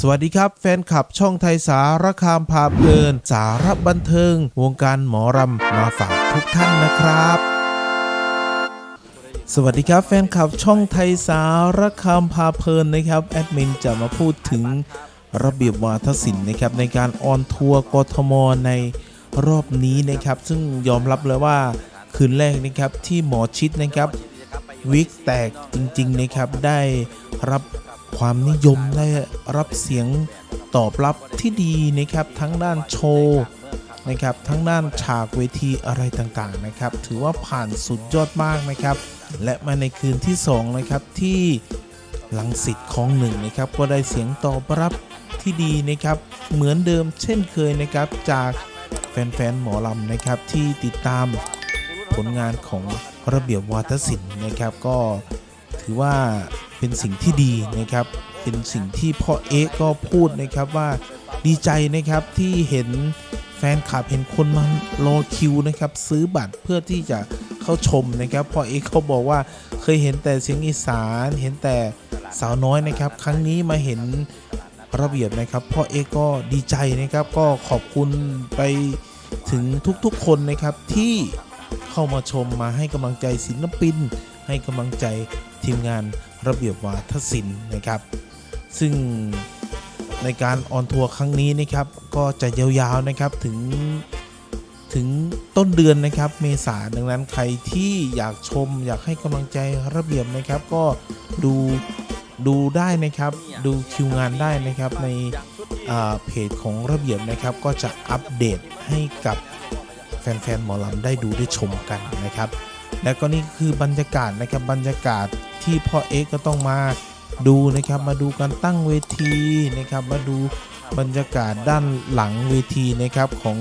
สวัสดีครับ แฟนคลับช่องไทยสารคามพาเพลิน สารบันเทิง วงการหมอรำมาฝากทุกท่านนะครับ สวัสดีครับแฟนคลับช่องไทยสารคามพาเพลินนะครับ แอดมินจะมาพูดถึงระเบียบวาทศิลป์นะครับในการออนทัวร์กทมในรอบนี้นะครับ ซึ่งยอมรับเลยว่าคืนแรกนะครับที่หมอชิดนะครับวิกแตกจริงๆนะครับได้รับ ความนิยมได้รับเสียงตอบรับที่ดีนะครับทั้งด้านโชว์นะครับทั้งด้านฉากเวทีอะไรต่างๆนะครับ ถือว่าผ่านสุดยอดมากนะครับ และมาในคืนที่ 2 นะครับที่ลังสิตของหนึ่งนะครับก็ได้เสียงตอบรับที่ดีนะครับ เหมือนเดิมเช่นเคยนะครับจากแฟนๆหมอลำนะครับที่ติดตามผลงานของระเบียบวาทศิลป์นะครับ ก็ถือว่า เป็นสิ่งที่ดีนะครับ เป็นสิ่งที่พ่อเอ๊ะก็พูดนะครับว่าดีใจนะครับที่เห็นแฟนคลับเห็นคนมารอคิวนะครับซื้อบัตรเพื่อที่จะเข้าชมนะครับพ่อเอ๊ะเขาบอกว่าเคยเห็นแต่เสียงอีสานเห็นแต่สาวน้อยนะครับ ครั้งนี้มาเห็นระเบียบนะครับพ่อเอ๊ะก็ดีใจนะครับก็ขอบคุณไปถึงทุกๆคนนะครับที่เข้ามาชมมาให้กำลังใจศิลปิน ให้กำลังใจทีมงานระเบียบวาทศิลป์นะครับ ซึ่งในการออนทัวร์ครั้งนี้นะครับก็จะยาวๆนะครับถึงถึงต้นเดือนนะครับเมษาดังนั้นใครที่อยากชม อยากให้กำลังใจระเบียบนะครับ ก็ดูดูได้นะครับดูคิวงานได้นะครับในอ่าเพจของระเบียบนะครับ ก็จะอัปเดตให้กับแฟนๆหมอลำได้ดูได้ชมกันนะครับ และก็นี่คือบรรยากาศนะครับบรรยากาศที่พ่อเอ็กก็ต้องมาดูนะครับมาดูการตั้งเวทีนะครับ มาดูบรรยากาศด้านหลังเวทีนะครับของ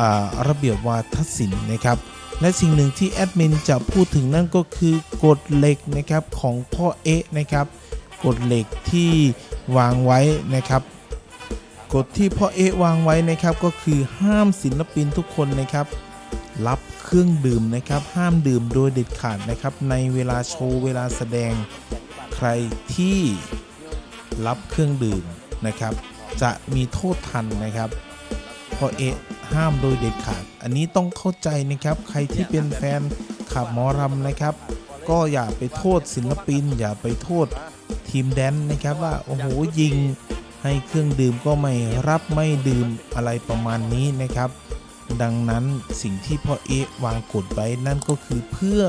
อระเบียบวาทศิลป์นะครับ และสิ่งหนึ่งที่แอดมินจะพูดถึงนั่นก็คือกฎเหล็กนะครับของพ่อเอ๊ะนะครับกฎเหล็กที่วางไว้นะครับกฎที่พ่อเอะวางไว้นะครับก็คือห้ามศิลปินทุกคนนะครับ รับ รื่องดื่มนะครับ ห้ามดื่มโดยเด็ดขาดนะครับ ในเวลาโชว์เวลาแสดงใครที่รับเครื่องดื่มนะครับ จะมีโทษทันนะครับพ่อเอะห้ามโดยเด็ดขาด อันนี้ต้องเข้าใจนะครับ ใครที่เป็นแฟนขับหมอรำนะครับ ก็อย่าไปโทษศิลปิน อย่าไปโทษทีมแดนนะครับว่าโอ้โหยิงให้เครื่องดื่มก็ไม่รับไม่ดื่มอะไรประมาณนี้นะครับ ดังนั้นสิ่งที่พ่อเอะวางกฎไว้นั่นก็คือเพื่อ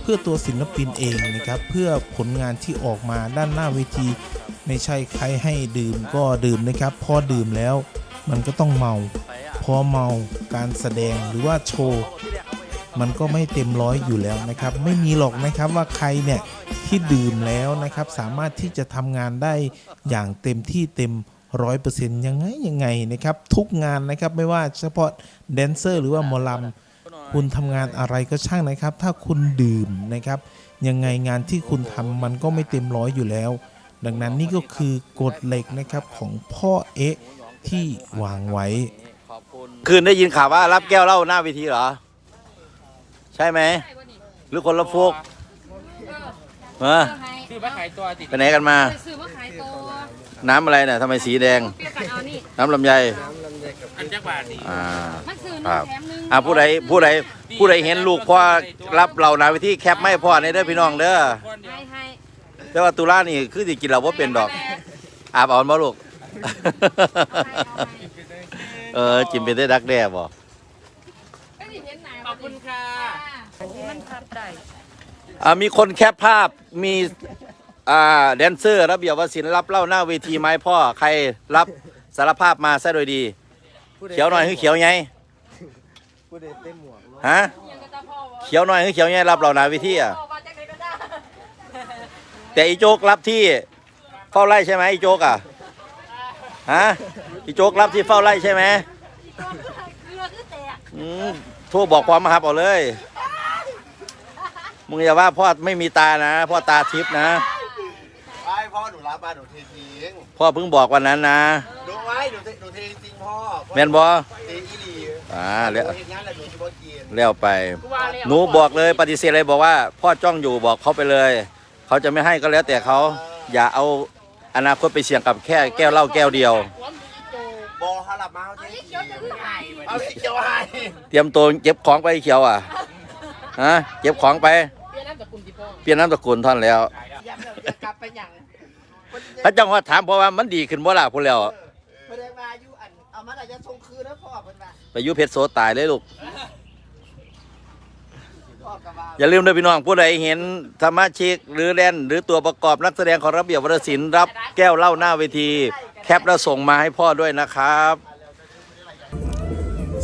เพื่อตัวศิลปินเองนะครับ เพื่อผลงานที่ออกมาด้านหน้าเวที ไม่ใช่ใครให้ดื่มก็ดื่มนะครับ พอดื่มแล้วมันก็ต้องเมา พอเมาการแสดงหรือว่าโชว์มันก็ไม่เต็มร้อยอยู่แล้วนะครับ ไม่มีหรอกนะครับว่าใครเนี่ยที่ดื่มแล้วนะครับ สามารถที่จะทำงานได้อย่างเต็มที่เต็ม ร้อยเปอร์เซ็นต์ยังไงยังไงนะครับ ทุกงานนะครับไม่ว่าเฉพาะแดนเซอร์หรือว่าหมอลำคุณทำงานอะไรก็ช่างนะครับ ถ้าคุณดื่มนะครับ ยังไงงานที่คุณทำมันก็ไม่เต็มร้อยอยู่แล้ว ดังนั้นนี่ก็คือกฎเหล็กนะครับของพ่อเอ๊ะที่วางไว้ คืนได้ยินข่าวว่ารับแก้วเหล้าหน้าเวทีเหรอ ใช่ไหม หรือคนละพวกเออซื้อมาขายตัวติดไปไหนกันมาไปซื้อมาขายตัว น้ำอะไรเนี่ยทำไมสีแดง เปรี้ยวกันเอานี่น้ำลำไยอันจักบาทนี่อ่า มันซื้อหครันึ่บงแถมหนึ่งอ่าผู้ใดผู้ใดผู้ใดเห็นลูกพ่อรับเราหน้าเวทีแคปไม่พ่อในเด้อพี่น้องเด้อให้ให้แต่ว่าตุลานี่คือสิกินเราว่าเป็นดอกอาบเอาบ่ลูก เออจิมเป็นได้ดักแด้บ่ก็สิเห็นหนาขอบคุณค่ะมันพับได้อ่ามีคนแคปภาพมี อ่าแดนเซอร์ระเบียบวศิลป์รับเหล่าหน้าเวทีไหมพ่อใครรับสารภาพมาซะโดยดี เขียวหน่อยคือเขียวไงฮะยังก็จะพ่อว่าเขียวหน่อยคือเขียวไงรับเหล่าหน้าเวทีอะพ่อว่าจะได้ก็ได้แต่อีโจ๊กรับที่เฝ้าไร่ใช่ไหมอีโจ๊กอะฮะอีโจ๊กรับที่เฝ้าไร่ใช่ไหมเกลือคือแตกอืมโทรบอกความมาหับเอาเลยมึงอย่าว่าพ่อไม่มีตานะ พ่อตาทิพย์นะไอ้ พ่อหนูรับมาหนูเททิ้งพ่อเพิ่งบอกวันนั้นนะดูไว้หนูเทหนูเทจริงพ่อแม่นบอเทอีหลีอ่าแล้วเทงานแล้วหนูจะบ่กินแล้วไปกูว่าแล้วหนูบอกเลยปฏิเสธเลยบอกว่า พ่อจ้องอยู่บอกเขาไปเลย เขาจะไม่ให้ก็แล้วแต่เขาอย่าเอาอนาคตไปเสี่ยงกับแค่แก้วเหล้าแก้วเดียว บอเขาหลับมาเอาอันทีนี้เขียวจะคือหายเอาที่เกี่ยวให้เตรียมตัวเก็บของไปเขียวอะฮะเก็บของไป เปลี่ยนน้ำจากคุณที่พ่อเปลี่ยนน้ำตระกูลท่านแล้ว ย้ำเราจะกลับไปอย่าง พระเจ้าว่าถามเพราะว่ามันดีขึ้นบ่ล่ะพูดแล้วแสดงว่าอายุอันเอามาเราจะส่งคืนแล้วพ่อเป็นว่าไปอยุเพชรโสตายเลยลูก พ่อกับว่าอย่าลืมด้วยพี่น้องผู้ใดเห็นสมชิกหรือแดนหรือตัวประกอบนักแสดงของระเบียบวัฒศิลป์รับแก้วเหล้าหน้าเวที แคปแล้วส่งมาให้พ่อด้วยนะครับ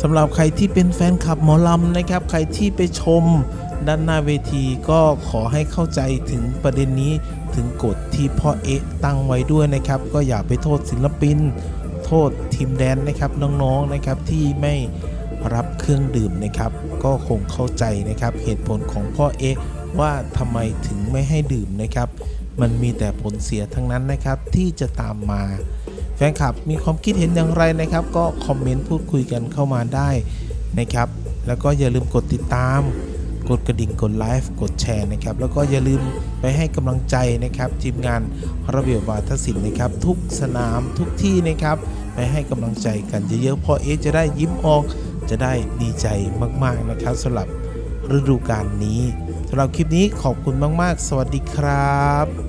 สำหรับใครที่เป็นแฟนคลับหมอลำนะครับ ใครที่ไปชม ด้านหน้าเวทีก็ขอให้เข้าใจถึงประเด็นนี้ถึงกฎที่พ่อเอ๊ะตั้งไว้ด้วยนะครับ ก็อย่าไปโทษศิลปิน โทษทีมแดนนะครับน้องๆนะครับที่ไม่รับเครื่องดื่มนะครับ ก็คงเข้าใจนะครับ เหตุผลของพ่อเอ๊ะว่าทำไมถึงไม่ให้ดื่มนะครับ มันมีแต่ผลเสียทั้งนั้นนะครับที่จะตามมาแฟนคลับมีความคิดเห็นอย่างไรนะครับ ก็คอมเมนต์พูดคุยกันเข้ามาได้นะครับ แล้วก็อย่าลืมกดติดตาม กดกระดิ่งกดไลฟ์กดแชร์นะครับ แล้วก็อย่าลืมไปให้กำลังใจนะครับทีมงานระเบียบวาทศิลป์นะครับ ทุกสนามทุกที่นะครับ ไปให้กำลังใจกันเยอะๆพอเอจะได้ยิ้มออก จะได้ดีใจมากๆนะครับสำหรับฤดูกาลนี้สำหรับคลิปนี้ขอบคุณมาก ๆ สวัสดีครับ